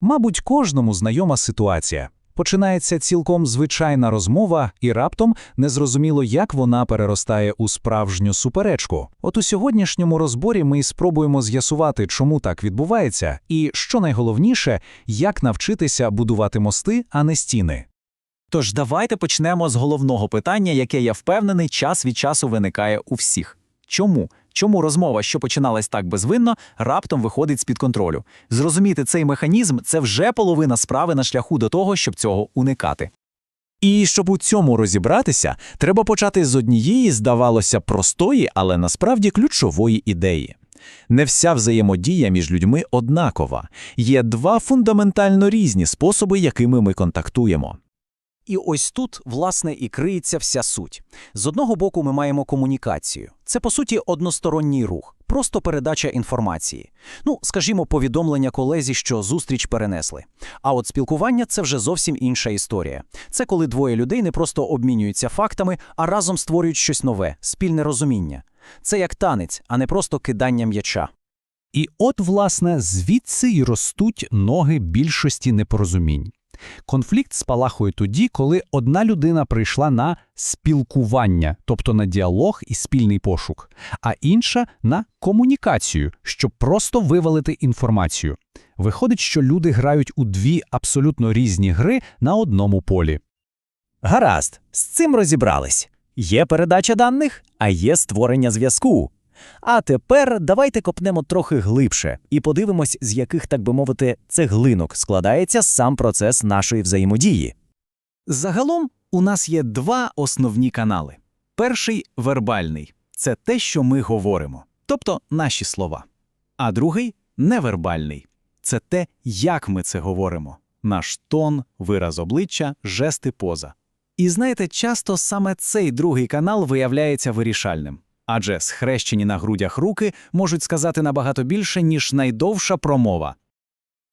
Мабуть, кожному знайома ситуація. Починається цілком звичайна розмова, і раптом незрозуміло, як вона переростає у справжню суперечку. От у сьогоднішньому розборі ми спробуємо з'ясувати, чому так відбувається, і що найголовніше, як навчитися будувати мости, а не стіни. Тож давайте почнемо з головного питання, яке я впевнений, час від часу виникає у всіх. Чому? Чому розмова, що починалась так безвинно, раптом виходить з-під контролю? Зрозуміти цей механізм це вже половина справи на шляху до того, щоб цього уникати. І щоб у цьому розібратися, треба почати з однієї, здавалося, простої, але насправді ключової ідеї. Не вся взаємодія між людьми однакова. Є два фундаментально різні способи, якими ми контактуємо. І ось тут, власне, і криється вся суть. З одного боку, ми маємо комунікацію. Це, по суті, односторонній рух, просто передача інформації. Ну, скажімо, повідомлення колезі, що зустріч перенесли. А от спілкування це вже зовсім інша історія. Це коли двоє людей не просто обмінюються фактами, а разом створюють щось нове, спільне розуміння. Це як танець, а не просто кидання м'яча. І от, власне, звідси й ростуть ноги більшості непорозумінь. Конфлікт спалахує тоді, коли одна людина прийшла на спілкування, тобто на діалог і спільний пошук, а інша на комунікацію, щоб просто вивалити інформацію. Виходить, що люди грають у дві абсолютно різні гри на одному полі. Гаразд, з цим розібрались. Є передача даних, а є створення зв'язку. А тепер давайте копнемо трохи глибше і подивимось, з яких, так би мовити, цеглинок складається сам процес нашої взаємодії. Загалом у нас є два основні канали. Перший вербальний це те, що ми говоримо, тобто наші слова. А другий невербальний це те, як ми це говоримо, наш тон, вираз обличчя, жести поза. І знаєте, часто саме цей другий канал виявляється вирішальним. Адже схрещені на грудях руки можуть сказати набагато більше, ніж найдовша промова.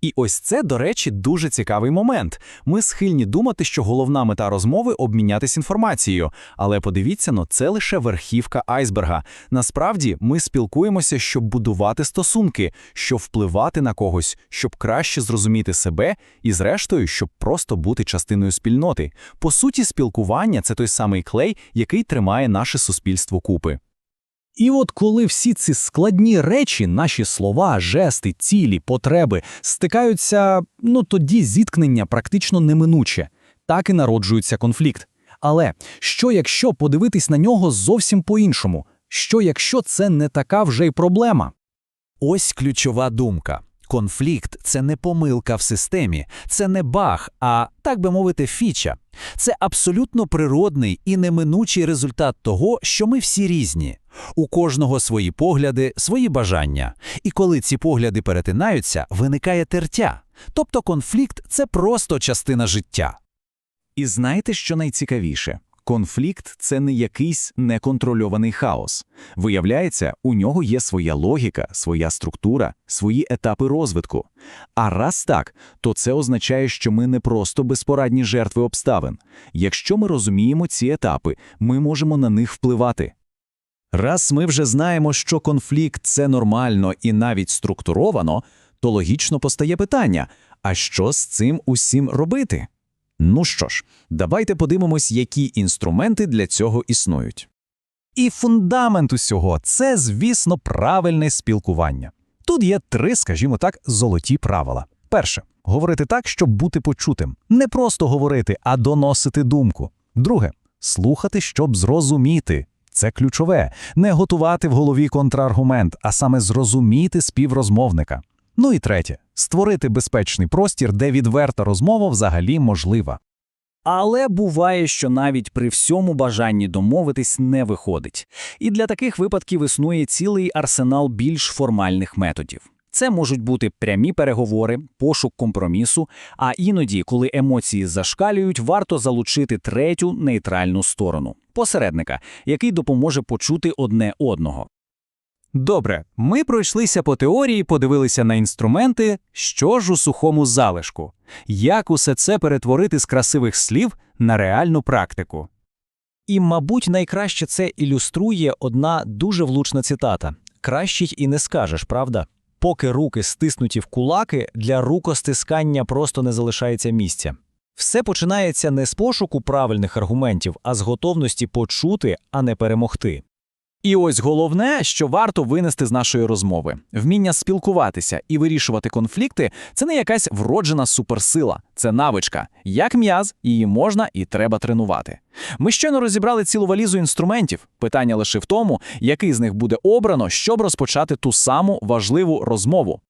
І ось це, до речі, дуже цікавий момент. Ми схильні думати, що головна мета розмови обмінятись інформацією. Але подивіться, ну це лише верхівка айсберга. Насправді ми спілкуємося, щоб будувати стосунки, щоб впливати на когось, щоб краще зрозуміти себе і, зрештою, щоб просто бути частиною спільноти. По суті, спілкування це той самий клей, який тримає наше суспільство купи. І от коли всі ці складні речі, наші слова, жести, цілі, потреби стикаються, ну тоді зіткнення практично неминуче. Так і народжується конфлікт. Але що якщо подивитись на нього зовсім по-іншому? Що якщо це не така вже й проблема? Ось ключова думка. Конфлікт це не помилка в системі, це не баг, а так би мовити, фіча. Це абсолютно природний і неминучий результат того, що ми всі різні. У кожного свої погляди, свої бажання. І коли ці погляди перетинаються, виникає тертя. Тобто конфлікт це просто частина життя. І знаєте, що найцікавіше? Конфлікт це не якийсь неконтрольований хаос. Виявляється, у нього є своя логіка, своя структура, свої етапи розвитку. А раз так, то це означає, що ми не просто безпорадні жертви обставин. Якщо ми розуміємо ці етапи, ми можемо на них впливати. Раз ми вже знаємо, що конфлікт це нормально і навіть структуровано, то логічно постає питання: а що з цим усім робити? Ну що ж, давайте подивимось, які інструменти для цього існують. І фундамент усього це, звісно, правильне спілкування. Тут є три, скажімо так, золоті правила. Перше говорити так, щоб бути почутим. Не просто говорити, а доносити думку. Друге слухати, щоб зрозуміти. Це ключове не готувати в голові контраргумент, а саме зрозуміти співрозмовника. Ну і третє створити безпечний простір, де відверта розмова взагалі можлива. Але буває, що навіть при всьому бажанні домовитись не виходить. І для таких випадків існує цілий арсенал більш формальних методів. Це можуть бути прямі переговори, пошук компромісу, а іноді, коли емоції зашкалюють, варто залучити третю нейтральну сторону посередника, який допоможе почути одне одного. Добре, ми пройшлися по теорії, подивилися на інструменти, що ж у сухому залишку, як усе це перетворити з красивих слів на реальну практику. І, мабуть, найкраще це ілюструє одна дуже влучна цитата: Краще й і не скажеш, правда? Поки руки стиснуті в кулаки, для рукостискання просто не залишається місця. Все починається не з пошуку правильних аргументів, а з готовності почути, а не перемогти. І ось головне, що варто винести з нашої розмови: вміння спілкуватися і вирішувати конфлікти це не якась вроджена суперсила, це навичка. Як м'яз, її можна і треба тренувати. Ми щойно розібрали цілу валізу інструментів. Питання лише в тому, який з них буде обрано, щоб розпочати ту саму важливу розмову.